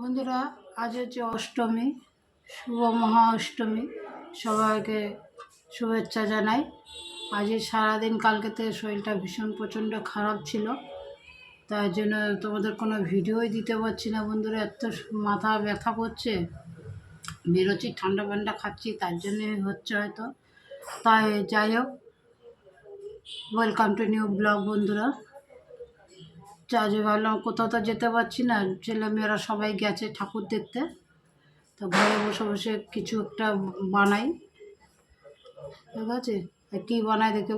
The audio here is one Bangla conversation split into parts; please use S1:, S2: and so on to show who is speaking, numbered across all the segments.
S1: বন্ধুরা, আজ হচ্ছে অষ্টমী, শুভ মহা অষ্টমী সবাইকে শুভেচ্ছা জানাই। আজ সারাদিন কালকে থেকে শরীরটা ভীষণ প্রচণ্ড খারাপ ছিল। তার জন্য তোমাদের কোনো ভিডিওই দিতে পারছি না বন্ধুরা। এত মাথা ব্যথা করছে। বেরোচ্ছি, ঠান্ডা ফান্ডা খাচ্ছি, তার জন্যই হচ্ছে হয়তো। তাই যাই হোক ওয়েলকাম টু নিউ ব্লগ বন্ধুরা। আজকে ভাবলাম কোথাও তো যেতে পারছি না। ছেলেমেয়েরা সবাই গেছে ঠাকুর দেখতে। তো ঘরে বসে বসে কিছু একটা বানাই। ঠিক আছে? কী বানাই দেখে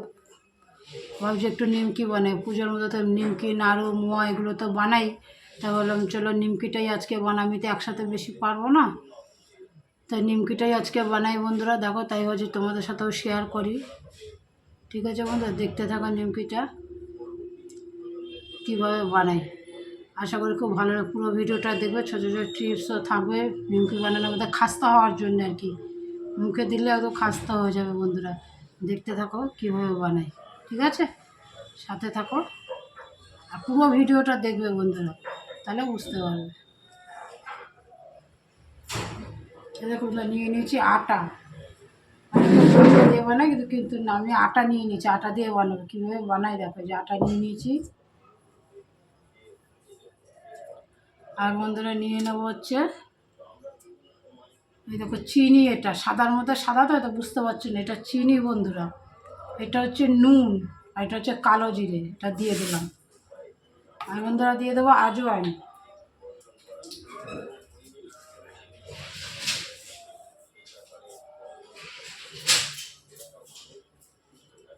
S1: ভাবছি একটু নিমকি বানাই। পুজোর মধ্যে তো নিমকি, নাড়ু, মোয়া এগুলো তো বানাই। তা বললাম চলো নিমকিটাই আজকে বানাই। আমি তো একসাথে বেশি পারব না। তাই নিমকিটাই আজকে বানাই বন্ধুরা। দেখো তাই ভাবছি তোমাদের সাথেও শেয়ার করি। ঠিক আছে বন্ধুরা? দেখতে থাকো নিমকিটা। কীভাবে বানাই আশা করি খুব ভালো। পুরো ভিডিওটা দেখবে, ছোটো ছোটো টিপসও থাকবে, নিমকি বানানোর মধ্যে খাস্তা হওয়ার জন্য আর কি। মুখে দিলে একদম খাস্তা হয়ে যাবে বন্ধুরা। দেখতে থাকো কীভাবে বানাই ঠিক আছে? সাথে থাকো। আর পুরো ভিডিওটা দেখবে বন্ধুরা, তাহলে বুঝতে পারবে। নিয়ে নিয়েছি আটা। দিয়ে বানাই, কিন্তু কিন্তু আমি আটা নিয়ে নিয়েছি, আটা দিয়ে বানাবো। কীভাবে বানাই দেখো যে আটা নিয়ে নিয়েছি। আর বন্ধুরা নিয়ে নেব হচ্ছে, এই দেখো চিনি এটা, সাদার মধ্যে সাদা তো এটা বুঝতে পারছি না, এটা চিনি বন্ধুরা, এটা হচ্ছে নুন আর এটা হচ্ছে কালো জিরে, এটা দিয়ে দিলাম। আর বন্ধুরা দিয়ে দেবো আজওয়াইন।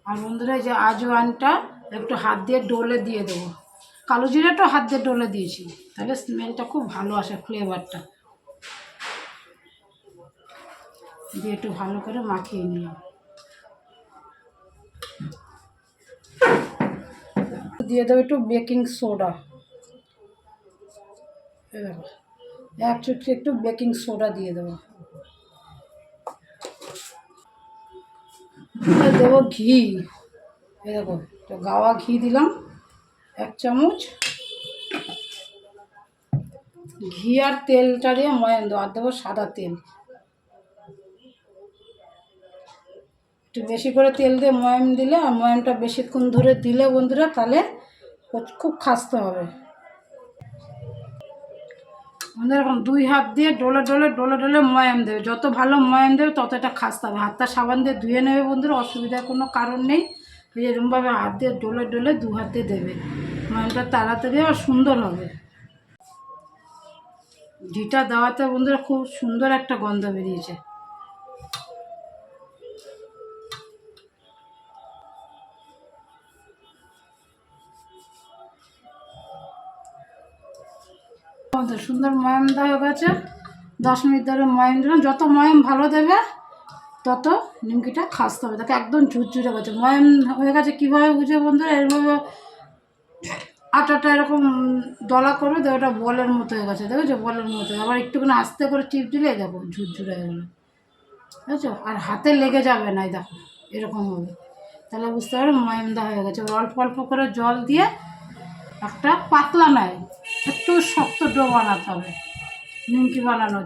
S1: আর বন্ধুরা যে আজওয়ানটা একটু হাত দিয়ে ডোলে দিয়ে দেবো। কালো জিরাটাও হাত দিয়ে ডলে দিয়েছি। তাহলে স্মেলটা খুব ভালো আসে ফ্লেভারটা দিয়ে একটু ভালো করে মাখিয়ে নিলাম। দিয়ে দেবো একটু বেকিং সোডা এক চুটকি একটু বেকিং সোডা দিয়ে দেবো। দেবো ঘি। এই দেখো তো গাওয়া ঘি দিলাম। এক চামচ। ঘি আর তেলটা দিয়ে ময়াম দেবো, আর দেবো সাদা তেল। একটু বেশি করে তেল দিয়ে ময়াম দিলে, আর ময়ামটা বেশিক্ষণ ধরে দিলে বন্ধুরা, তাহলে খুব খাসতে হবে। আমাদের এখন দুই হাত দিয়ে ডোলে ডলে ডোলে ডলে ময়াম দেবে। যত ভালো ময়াম দেবে তত এটা খাসতে হবে। হাতটা সাবান দিয়ে ধুয়ে নেবে বন্ধুরা, অসুবিধার কোনো কারণ নেই। এরকমভাবে হাত ডলে ডলে দু হাত দেবে। ময়ামটা তাড়াতাড়ি আর সুন্দর হবে। ঘিটা দেওয়াতে বন্ধুরা খুব সুন্দর একটা গন্ধ বেরিয়েছে। সুন্দর ময়াম দেওয়া গেছে। দশ মিনিট ধরে ময়াম দিলাম যত ময়াম ভালো দেবে, তত নিমকিটা খাসতে হবে তাকে একদম ঝুরঝুরে গেছে ময়াম হয়ে গেছে কীভাবে বুঝে বন্ধুরা? এরভাবে আটাটা এরকম দলা করবে দেখো ওটা বলের মতো হয়ে গেছে, দেখেছ? বলের মতো। আবার একটুখানি আস্তে করে টিপ দিলে, দেখো, ঝুরঝুরে হয়ে গেলো। বুঝেছ আর হাতে লেগে যাবে না দেখো, এরকম হবে। তাহলে বুঝতে পারবে ময়াম দেওয়া হয়ে গেছে। অল্প অল্প করে জল দিয়ে একটা পাতলা নয় একটু শক্ত ডো বানাতে হবে, নিমকি বানানো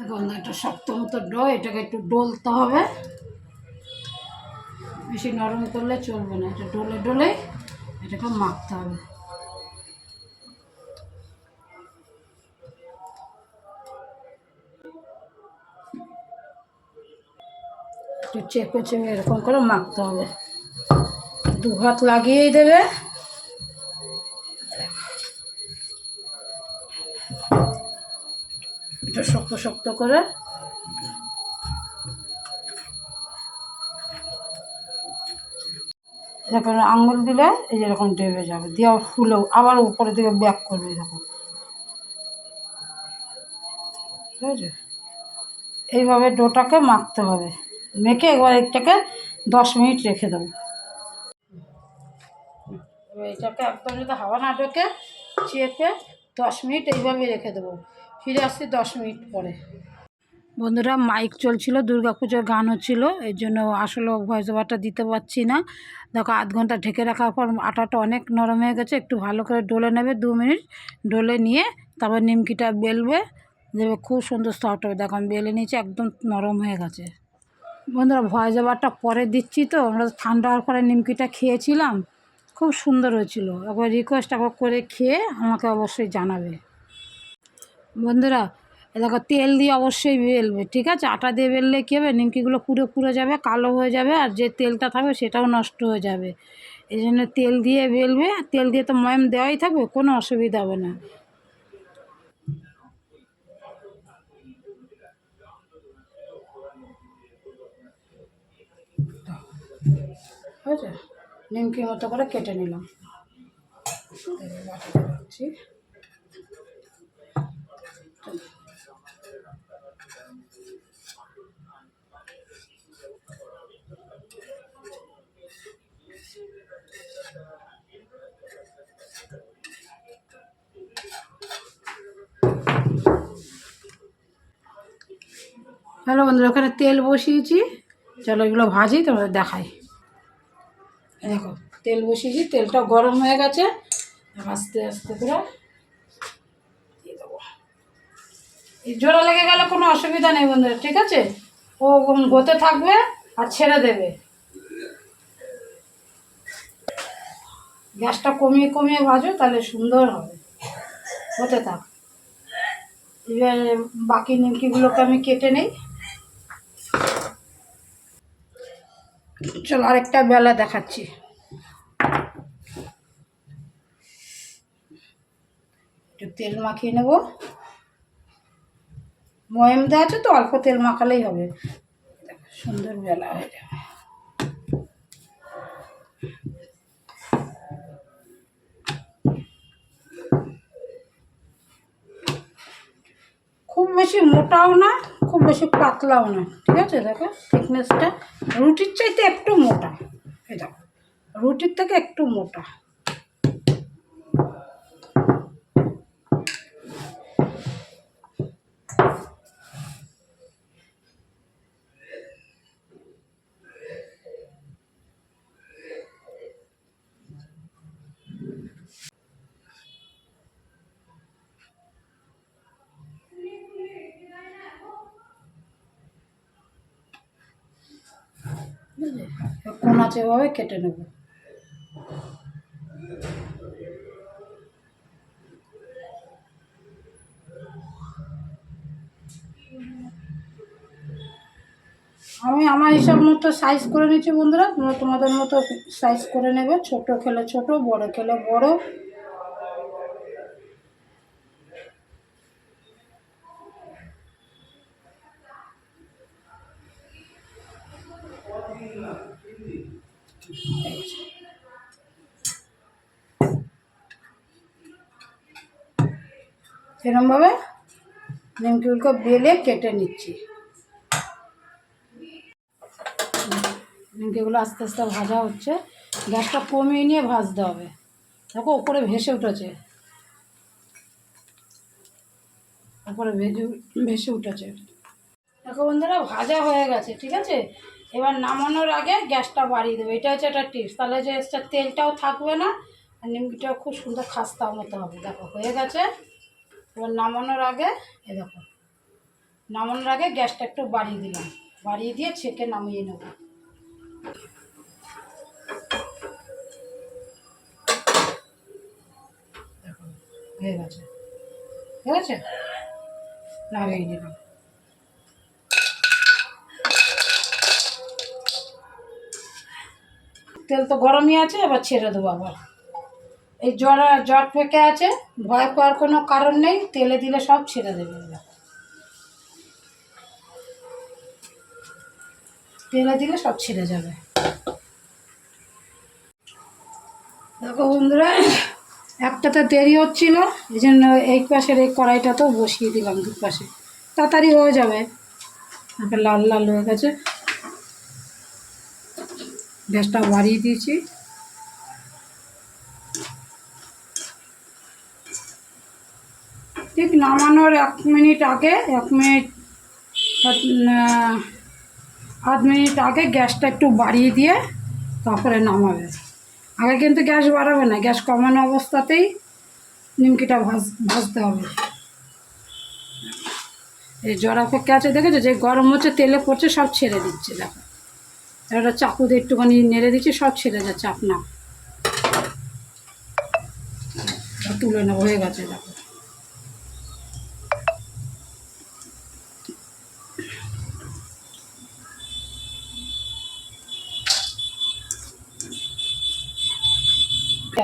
S1: এখন একটা শক্ত মতো ডো, এটাকে একটু ডলতে হবে। বেশি নরম করলে চলবে না, এটা ডলে ডলে এটাকে মাখতে হবে। একটু চেপে চেপে এরকম করে মাখতে হবে। দু হাত লাগিয়েই দেবে। এটা শক্ত শক্ত করে। এরকম আঙুল দিলে এই যেরকম ডেবে যাবে। দিয়ে ফুলেও আবার উপরের দিকে ব্যাক করবে এরকম। ঠিক আছে এইভাবে ডোটাকে মাখতে হবে। মেখে এবার এটাকে দশ মিনিট রেখে দেবো। এটাকে একদম যদি হাওয়া না ঢোকে, চেপে দশ মিনিট এইভাবে রেখে দেবো। ফিরে আসছি দশ মিনিট পরে। বন্ধুরা মাইক চলছিল, দুর্গাপুজোর গান হচ্ছিল, এর জন্য আসলে ভয়েস ওভারটা দিতে পারছি না। দেখো, আধ ঘণ্টা ঢেকে রাখার পর আটাটা অনেক নরম হয়ে গেছে, একটু ভালো করে ডলে নেবে, দু মিনিট ডলে নিয়ে তারপর নিমকিটা বেলবে, দেবে, খুব সুন্দর সফট হবে। দেখো, আমি বেলে নিয়েছি, একদম নরম হয়ে গেছে। বন্ধুরা ভয় যাবারটা পরে দিচ্ছি তো, আমরা ঠান্ডা হওয়ার পরে নিমকিটা খেয়েছিলাম, খুব সুন্দর হয়েছিল। একবার রিকোয়েস্ট একবার করে খেয়ে আমাকে অবশ্যই জানাবে। বন্ধুরা দেখো, তেল দিয়ে অবশ্যই বেলবে, ঠিক আছে? আটা দিয়ে বেললে কী হবে? নিমকিগুলো পুরো পুরো যাবে, কালো হয়ে যাবে, আর যে তেলটা থাকবে সেটাও নষ্ট হয়ে যাবে। এই জন্য তেল দিয়ে বেলবে তেল দিয়ে তো ময়াম দেওয়াই থাকবে, কোনো অসুবিধা হবে না। হয়েছে? নিমকির মতো করে কেটে নিলাম। হ্যালো বন্ধুরা, ওখানে তেল বসিয়েছি। চলো এগুলো ভাজি, তোমাদের দেখাই। দেখো, তেল বসিয়েছি, তেলটা গরম হয়ে গেছে। আস্তে আস্তে করে দিয়ে দেবো। জোড়া লেগে গেলে কোনো অসুবিধা নেই বন্ধুরা, ঠিক আছে? ও গোতে থাকবে আর ছেড়ে দেবে। গ্যাসটা কমিয়ে কমিয়ে ভাজো, তাহলে সুন্দর হবে। হতে থাক। এবার বাকি নিমকিগুলোকে আমি কেটে নেই। চলো আরেকটা বেলা দেখাচ্ছি। একটু তেল মাখিয়ে নেব। ময়ম দেওয়া আছে তো, অল্প তেল মাখালেই হবে। সুন্দর বেলা হয়ে যাবে। খুব বেশি মোটাও না। খুব বেশি পাতলাও না, ঠিক আছে? দেখো থিকনেসটা রুটির চাইতে একটু মোটা। দেখো, রুটির থেকে একটু মোটা। বুঝলে কোন আছে এভাবে কেটে নেব। আমি আমার হিসাব মতো সাইজ করে নিচ্ছি বন্ধুরা। তোমরা তোমাদের মতো সাইজ করে নেবে। ছোট খেলে ছোট, বড় খেলে বড়। সেরমভাবে নিমকিগুলোকে বেলে কেটে নিচ্ছি। নিমকিগুলো আস্তে আস্তে ভাজা হচ্ছে। গ্যাসটা কমিয়ে নিয়ে ভাজতে হবে। দেখো ওপরে ভেসে উঠেছে। ওপরে ভেজে ভেসে উঠেছে। দেখো বন্ধুরা, ভাজা হয়ে গেছে, ঠিক আছে? এবার নামানোর আগে গ্যাসটা বাড়িয়ে দেবে। এটা হচ্ছে একটা টিপস। তাহলে যে তেলটাও থাকবে না, আর নিমকিটাও খুব সুন্দর খাস্তা মতো হবে। দেখো, হয়ে গেছে। এবার নামানোর আগে, এ দেখো, নামানোর আগে গ্যাসটা একটু বাড়িয়ে দিলাম। বাড়িয়ে দিয়ে ছেঁকে নামিয়ে নেব। হয়ে গেছে। ঠিক আছে নামিয়ে দিলাম তেল তো গরমই আছে, এবার ছেড়ে দেবো আবার। এই জ্বর জ্বর ফেঁকে আছে, ভয় পাওয়ার কোনো কারণ নেই, তেলে দিলে সব ছেড়ে দেবে তেলে দিলে সব ছিঁড়ে যাবে। দেখো বন্ধুরা, একটাতে দেরি হচ্ছিল এই জন্য এই পাশের এই কড়াইটাতেও বসিয়ে দিলাম দু পাশে তাড়াতাড়ি হয়ে যাবে। লাল লাল হয়ে গেছে। গ্যাসটা বাড়িয়ে দিয়েছি ঠিক নামানোর এক মিনিট আগে, এক মিনিট আধ মিনিট আগে গ্যাসটা একটু বাড়িয়ে দিয়ে তারপরে নামাবে। আগে কিন্তু গ্যাস বাড়াবে না, গ্যাস কমানো অবস্থাতেই নিমকিটা ভাজ, ভাজতে হবে। এই জড়া পেকে আছে, দেখেছ? যে গরম হচ্ছে, তেলে পড়ছে, সব ছেড়ে দিচ্ছে, দেখো। একটা চাকু দিয়ে একটুখানি নেড়ে দিচ্ছি, সব ছেড়ে যাচ্ছে আপনা তুলে নেব, হয়ে গেছে, দেখো।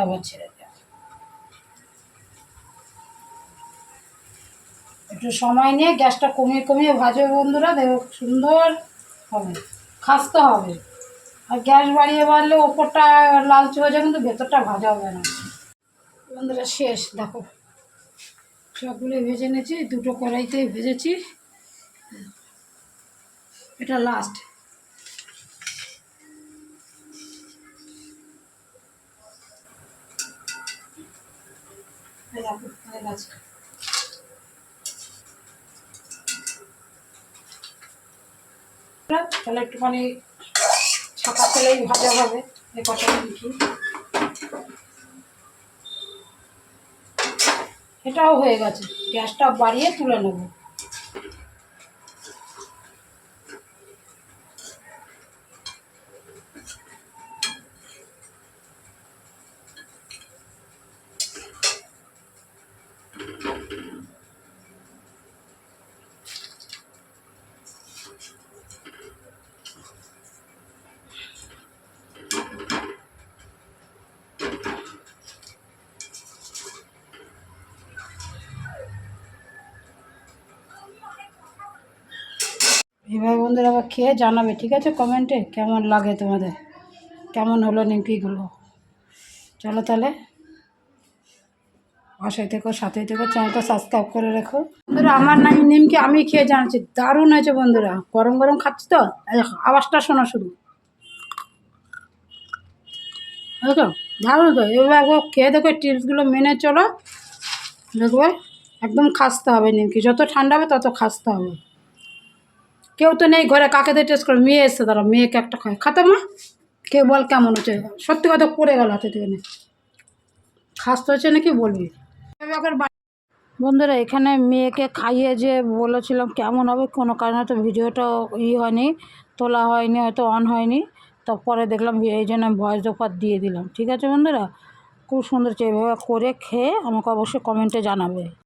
S1: আবার ছেড়ে দেওয়া একটু সময় নিয়ে গ্যাসটা কমিয়ে কমিয়ে ভাজবে বন্ধুরা, দেখো সুন্দর হবে। খাসতে হবে। আর গ্যাস বাড়িয়ে বাড়লে ওপরটা লালচে হয়ে যায় কিন্তু ভেতরটা ভাজা হবে না। বন্ধুরা শেষ, দেখো। সবগুলো ভেজে নিয়েছি, দুটো কড়াইতেই ভেজেছি। এটা লাস্ট গেছে তাহলে একটুখানি ছাপা তেলেই ভাজা হবে এ কটা কি এটাও হয়ে গেছে, গ্যাসটা বাড়িয়ে তুলে নেব। এবার বন্ধুরা আবার খেয়ে জানাবে, ঠিক আছে? কমেন্টে কেমন লাগে তোমাদের? কেমন হলো নিমকিগুলো? চলো তাহলে। বাসায় থেকো সাথে থেকো, চ্যানেলটা সাবস্ক্রাইব করে রেখো। বন্ধুরা, আমার নাম নিমকি, আমি খেয়ে জানাচ্ছি। দারুণ হয়েছে বন্ধুরা। গরম গরম খাচ্ছি তো? আওয়াজটা শোনো শুধু। দেখো, দারুণ তো। এবার একবার খেয়ে দেখো টিপসগুলো মেনে চলো। দেখবে, একদম খাসতে হবে নিমকি। যত ঠান্ডা হবে তত খাসতে হবে। কেউ তো নেই, ঘরে কাকে দিয়ে টেস্ট করে? মেয়ে এসছে তারা মেয়েকে একটা খায় খাতো মা কে বল কেমন হচ্ছে? সত্যি কথা পড়ে গেল হাতে থেকে নে। খাসতে হচ্ছে নাকি বলবি? বন্ধুরা, এখানে মেয়েকে খাইয়ে যে বলেছিলাম কেমন হবে, কোনো কারণে তো ভিডিওটা ই হয়নি, তোলা হয়নি, হয়তো অন হয়নি। তারপরে দেখলাম এই জন্য ভয়েস রেকর্ড দিয়ে দিলাম। ঠিক আছে বন্ধুরা? খুব সুন্দর এভাবে করে খেয়ে আমাকে অবশ্যই কমেন্টে জানাবে।